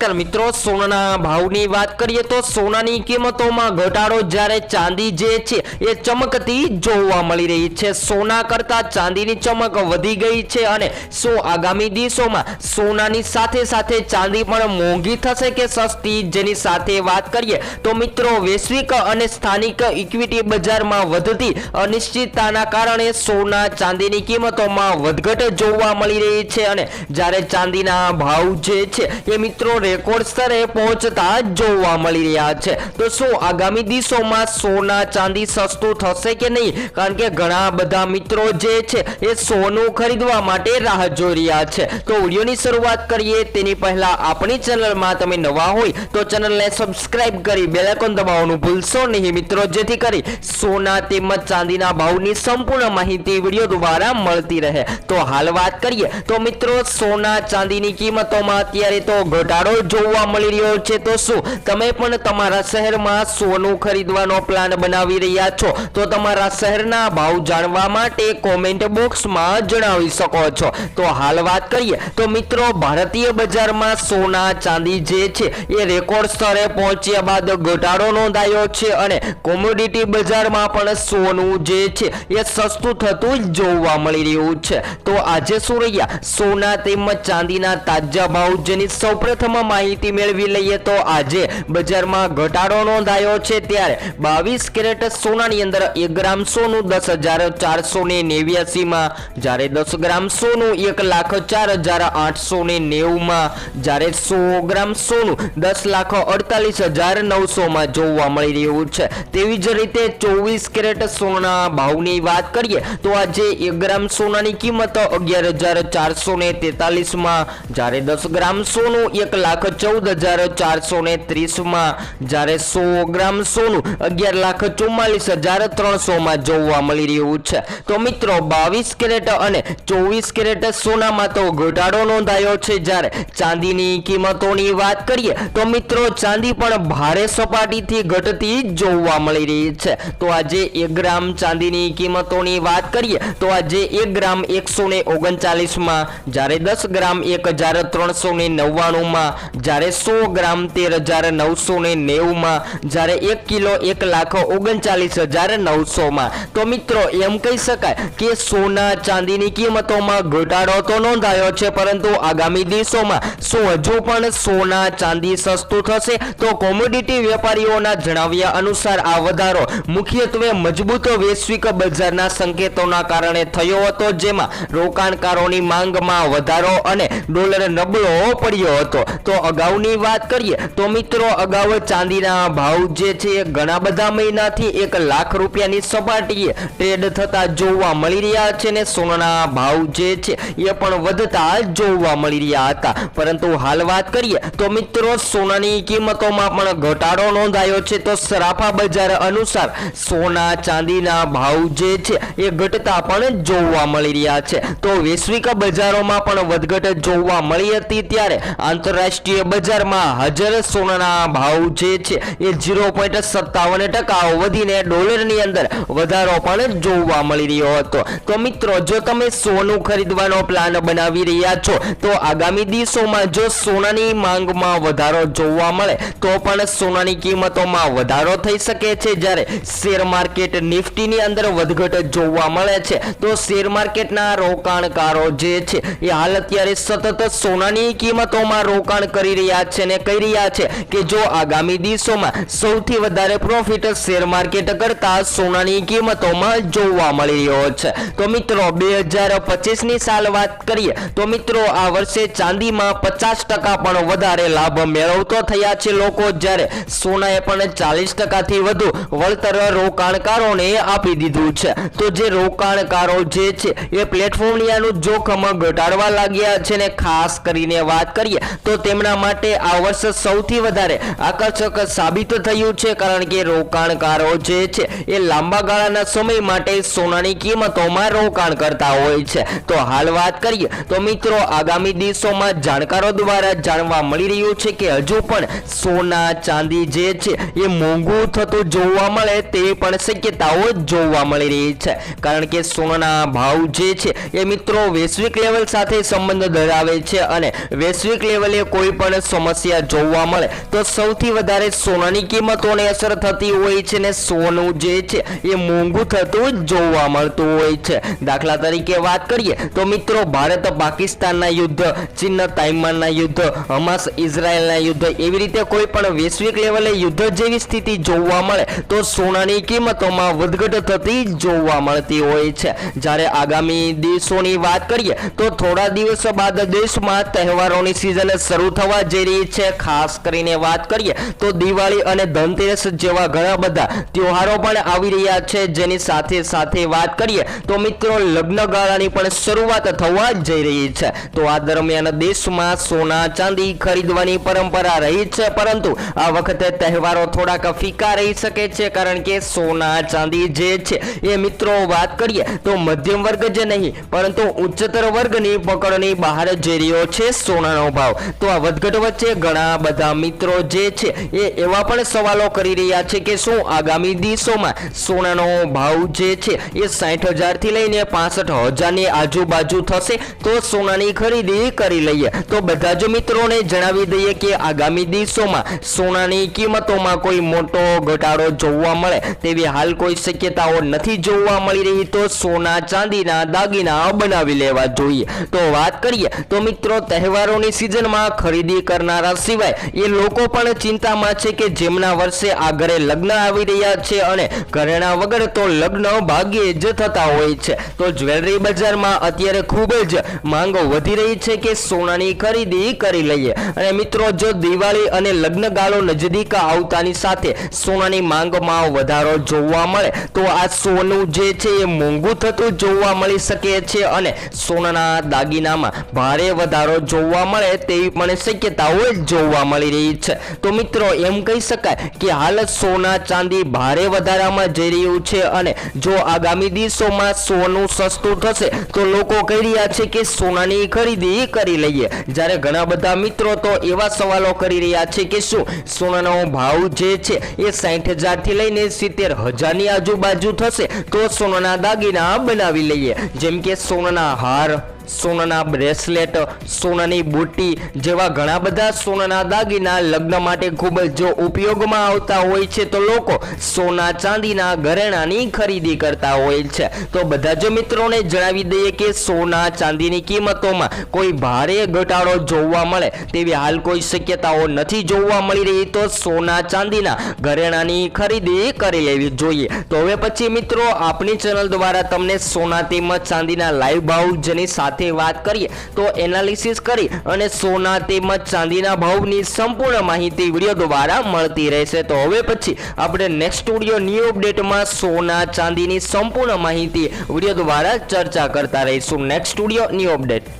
નમસ્કાર મિત્રો, સોનાના ભાવની વાત કરીએ તો સોનાની કિંમતોમાં ઘટાડો જ્યારે ચાંદી જે છે એ ચમકતી જોવા મળી રહી છે. સોના કરતાં ચાંદીની ચમક વધી ગઈ છે અને શું આગામી દિવસોમાં સોનાની સાથે સાથે ચાંદી પણ મોંઘી થશે કે સસ્તી? જેની સાથે વાત કરીએ તો મિત્રો, વૈશ્વિક અને સ્થાનિક ઇક્વિટી બજારમાં વધતી અનિશ્ચિતતાના કારણે સોના ચાંદીની કિંમતોમાં વધઘટ જોવા મળી રહી છે અને જ્યારે ચાંદીના ભાવ જે છે એ મિત્રો રેકોર્ડ સ્તરે પહોંચતા જોવા મળી રહ્યા છે. તો શું આગામી દિવસોમાં સોના ચાંદી સસ્તું થશે કે નહીં? કારણ કે ઘણા બધા મિત્રો જે છે એ સોનું ખરીદવા માટે રાહ જોઈ રહ્યા છે. તો વિડીયોની શરૂઆત કરીએ. તેની પહેલા આપણી ચેનલમાં તમે નવા હોય તો ચેનલને સબસ્ક્રાઇબ કરી બેલ આઇકોન દબાવવાનું ભૂલશો નહીં મિત્રો. જેથી કરી સોના તેમજ ચાંદીના ભાવની સંપૂર્ણ માહિતી વીડિયો દ્વારા મળતી રહે. તો હાલ વાત કરીએ. તો મિત્રો, સોના ચાંદીની કિંમતોમાં અત્યારે તો ઘટાડો જોવા મળી રહ્યો છે. તો શું? તમે પણ તમારા શહેરમાં સોનું ખરીદવાનો પ્લાન બનાવી રહ્યા છો. તો તમારા શહેરના ભાવ જાણવા માટે કોમેન્ટ બોક્સમાં જણાવી શકો છો. તો હાલ વાત કરીએ. તો મિત્રો, ભારતીય બજારમાં સોના ચાંદી જે છે, એ રેકોર્ડ સ્તરે પહોંચ્યા બાદ ઘટાડો નોંધાયો છે અને કોમોડિટી બજારમાં પણ સોનું જે છે, એ સસ્તું થતું જોવા મળી રહ્યું છે. તો આજે શું રહ્યા? સોના તેમજ ચાંદીના તાજા ભાવ જેની સૌપ્રથમ માહિતી મેળવી લઈએ તો આજે બજારમાં ઘટાડો નોંધાયો છે ત્યારે બાવીસ કેરેટ સોનાની અંદર એક ગ્રામ સોનું દસ હજાર ચારસો ને નેવ્યાસીમાં, જ્યારે દસ ગ્રામ સોનું એક લાખ ચાર હજાર આઠસો ને નેવુંમાં, જ્યારે સો ગ્રામ સોનું દસ લાખ અડતાલીસ હજાર નવસોમાં જોવા મળી રહ્યું છે. તેવી જ રીતે ચોવીસ કેરેટ સોના ભાવની વાત કરીએ તો આજે એક ગ્રામ સોનાની કિંમત અગિયાર હજાર ચારસો ને તેતાલીસમાં, જ્યારે દસ ગ્રામ સોનું એક લાખ ચૌદ હજાર ચારસો ને ત્રીસમાં જ્યારે સો ગ્રામ સોનું અગિયાર લાખ ચુમ્માલીસ હજાર ત્રણસોમાં જોવા મળી રહ્યું છે. તો મિત્રો, બાવીસ કેરેટ અને ચોવીસ કેરેટ સોનામાં તો ઘટાડો નોંધાયો છે. જ્યારે ચાંદીની કિંમતોની વાત કરીએ, તો મિત્રો, ચાંદી પણ ભારે સપાટીથી ઘટતી જોવા મળી રહી છે. તો આજે એક ગ્રામ ચાંદીની કિંમતોની વાત કરીએ, તો આજે એક ગ્રામ એકસો ને ઓગણચાલીસમાં, જ્યારે દસ ગ્રામ એક હજાર ત્રણસો ને નવ્વાણુંમાં જ્યારે સો ગ્રામ તેર હજાર નવસો ને નેવુંમાં, જ્યારે એક કિલો એક લાખ ઓગણચાલીસ હજાર નવસોમાં. તો મિત્રો, એમ કહી શકાય કે સોના ચાંદીની કિંમતોમાં ઘટાડો તો નોંધાયો છે, પરંતુ આગામી દિવસોમાં શું હજુ પણ સોના ચાંદી સસ્તું થશે. તો કોમોડિટી વેપારીઓના જણાવ્યા અનુસાર આ વધારો મુખ્યત્વે મજબૂત વૈશ્વિક બજારના સંકેતોના કારણે થયો હતો, જેમાં રોકાણકારોની માંગમાં વધારો અને ડોલર નબળો પડ્યો હતો. તો અગાઉની વાત કરીએ, તો મિત્રો અગાઉ ચાંદીના ભાવ જે છે, ઘણા બધા મહિનાથી એક લાખ રૂપિયાની સપાટીએ ટ્રેડ થતા જોવા મળી રહ્યા છે ને સોનાના ભાવ જે છે, એ પણ વધતા જોવા મળી રહ્યા હતા. પરંતુ હાલ વાત કરીએ, તો મિત્રો સોનાની કિંમતોમાં પણ ઘટાડો નોંધાયો છે, તો સરાફા બજાર અનુસાર સોના ચાંદીના ભાવ જે છે, એ ઘટતા પણ જોવા મળી રહ્યા છે. તો વૈશ્વિક બજારોમાં પણ વધઘટ જોવા મળી હતી ત્યારે આંતરરાષ્ટ્રીય બજારમાં હાજર સોનાના ભાવ જે છે એ ઝીરો પોઈન્ટ સત્તાવન ટકા વધીને ડોલરની અંદર વધારો પણ જોવા મળી રહ્યો હતો. તો મિત્રો, જો તમે સોનું ખરીદવાનો પ્લાન બનાવી રહ્યા છો, તો આગામી દિવસોમાં જો સોનાની માંગમાં વધારો જોવા મળે, તો પણ સોનાની કિંમતોમાં વધારો થઈ શકે છે. જ્યારે શેર માર્કેટ નિફ્ટીની અંદર વધઘટ જોવા મળે છે, તો શેર માર્કેટના રોકાણકારો જે છે એ હાલ અત્યારે સતત સોનાની કિંમતોમાં રોકાણ કરી રહ્યા છે ને કહી રહ્યા છે કે જો આગામી દિવસોમાં સૌથી વધારે પ્રોફિટ શેર માર્કેટ કરતા સોનાની કિંમતોમાં જોવા મળી રહ્યો છે. તો મિત્રો, બે હજાર પચીસની સાલ વાત કરીએ, તો મિત્રો, આ વર્ષે ચાંદીમાં પચાસ ટકા પણ વધારે લાભ મેળવતો થયા છે લોકો, જ્યારે સોનાએ પણ ચાલીસ ટકાથી વધુ વળતર રોકાણકારોને આપી દીધું છે. તો જે રોકાણકારો જે છે, એ પ્લેટફોર્મનું જોખમ ઘટાડવા લાગ્યા છે ને ખાસ કરીને વાત કરીએ, તો તેમના માટે આ વર્ષ સૌથી વધારે આકર્ષક સાબિત થયું છે, કારણ કે રોકાણકારો જે છે, એ લાંબા ગાળાના સમય માટે સોનાની કિંમતોમાં રોકાણ કરતા હોય છે. તો હાલ વાત કરીએ, તો મિત્રો, આગામી દિવસોમાં જાણકારો દ્વારા જાણવા મળી રહ્યું છે કે હજુ પણ સોના, ચાંદી જે છે, એ મોંઘું થતું જોવા મળે તેવી પણ શક્યતાઓ જોવા મળી રહી છે. કારણ કે સોનાના ભાવ જે છે, એ મિત્રો વૈશ્વિક લેવલ સાથે સંબંધ ધરાવે છે અને વૈશ્વિક લેવલે કોઈ કોઈ પણ સમસ્યા જોવા મળે, તો સૌથી વધારે સોનાની કિંમતોને અસર થતી હોય છે ને સોનું જે છે એ મોંઘું થતું જોવા મળતું હોય છે. દાખલા તરીકે વાત કરીએ, તો મિત્રો ભારત પાકિસ્તાનના યુદ્ધ, ચીન તાઇમાનના યુદ્ધ, હમાસ ઇઝરાયલના યુદ્ધ, એવી રીતે કોઈ પણ વૈશ્વિક લેવલે યુદ્ધ જેવી સ્થિતિ જોવા મળે, તો સોનાની કિંમતોમાં વધઘટ થતી જોવા મળતી હોય છે. જ્યારે આગામી દિવસોની વાત કરીએ, તો થોડા દિવસો બાદ દેશમાં તહેવારોની સિઝન શરૂ થવા જઈ રહી છે. ખાસ કરીને વાત કરીએ તો દિવાળી અને ધનતેરસ જેવા ઘણા બધા તહેવારો પણ આવી રહ્યા છે. જેની સાથે સાથે વાત કરીએ તો મિત્રો લગ્નગાળાની પણ શરૂઆત થવા જઈ રહી છે. તો આ દરમિયાન દેશમાં સોના, ચાંદી ખરીદવાની પરંપરા રહી છે. પરંતુ આ વખતે તહેવારો થોડાક ફીકા રહી શકે છે. કારણ કે સોના, ચાંદી જે છે એ મિત્રો વાત કરીએ તો મધ્યમ વર્ગ જ નહીં, પરંતુ ઉચ્ચતર વર્ગની પકડની બહાર જઈ રહ્યો છે સોનાનો ભાવ. તો આ વધઘટ વચ્ચે ઘણા બધા મિત્રો જે છે એ એવા પણ સવાલો કરી રહ્યા છે કે શું આગામી દિવસોમાં સોનાનો ભાવ જે છે એ સાઠ હજારથી લઈને પાસઠ હજારની આજુબાજુ થશે? તો સોનાની ખરીદી કરી લઈએ. તો બધા જ મિત્રોને જણાવી દઈએ કે આગામી દિવસોમાં સોનાની કિંમતોમાં કોઈ મોટો ઘટાડો જોવા મળે તેવી હાલ કોઈ શક્યતાઓ નથી જોવા મળી રહી, તો સોના ચાંદીના દાગીના બનાવી લેવા જોઈએ. તો વાત કરીએ, તો મિત્રો તહેવારોની સિઝનમાં ખરીદી કરનારા સિવાય એ લોકો પણ ચિંતામાં છે કે જેમના વર્ષે આ ઘરે લગ્ન આવી રહ્યા છે અને ઘરેણા વગર તો લગ્ન ભાગ્યે જ થતા હોય છે. તો જ્વેલરી બજારમાં અત્યારે ખૂબ જ માંગ વધી રહી છે કે સોનાની ખરીદી કરી લઈએ. અને મિત્રો, જો દિવાળી અને લગ્ન ગાળો નજીક આવતાની સાથે સોનાની માંગમાં વધારો જોવા મળે, તો આ સોનું જે છે એ મોંઘું થતું જોવા મળી શકે છે અને સોનાના દાગીનામાં ભારે વધારો જોવા મળે તેવી પણ શક્યતાઓ જોવા મળી રહી છે. તો મિત્રો, એમ કહી શકાય કે હાલ સોના ચાંદી ભારે વધારામાં જઈ રહ્યું છે અને જો આગામી દિવસોમાં સોનું સસ્તું થશે, તો લોકો કહી રહ્યા છે કે સોનાની ખરીદી કરી લઈએ. જ્યારે ઘણા બધા મિત્રો તો એવા સવાલો કરી રહ્યા છે કે શું સોનાનો ભાવ જે છે એ સાઠ હજારથી લઈને સિત્તેર હજારની આજુબાજુ થશે, તો સોનાના દાગીના બનાવી લઈએ. જેમ કે સોનાના હાર સોનાના બ્રેસલેટ, સોનાની બુટ્ટી જેવા ઘણા બધા સોનાના દાગીના લગ્ન માટે ખૂબ જ ઉપયોગમાં આવતા હોય છે. તો લોકો સોના ચાંદીના ઘરેણાની ખરીદી કરતા હોય છે. તો બધા જ મિત્રોને જણાવી દઈએ કે સોના ચાંદીની કિંમતોમાં કોઈ ભારે ઘટાડો જોવા મળે તેવી હાલ કોઈ શક્યતાઓ નથી જોવા મળી રહી. તો સોના ચાંદીના ઘરેણાની ખરીદી કરી લેવી જોઈએ. તો હવે પછી મિત્રો આપણી ચેનલ દ્વારા તમને સોના તેમજ ચાંદીના લાઈવ ભાવ જેની સાથે સાથે વાત કરીએ તો એનાલિસિસ કરી અને સોના તેમજ ચાંદીના ભાવની સંપૂર્ણ માહિતી વીડિયો દ્વારા મળતી રહેશે. તો હવે પછી આપણે નેક્સ્ટ સ્ટુડિયો ન્યૂ અપડેટમાં સોના, ચાંદીની સંપૂર્ણ માહિતી વીડિયો દ્વારા ચર્ચા કરતા રહીશું. Next studio new update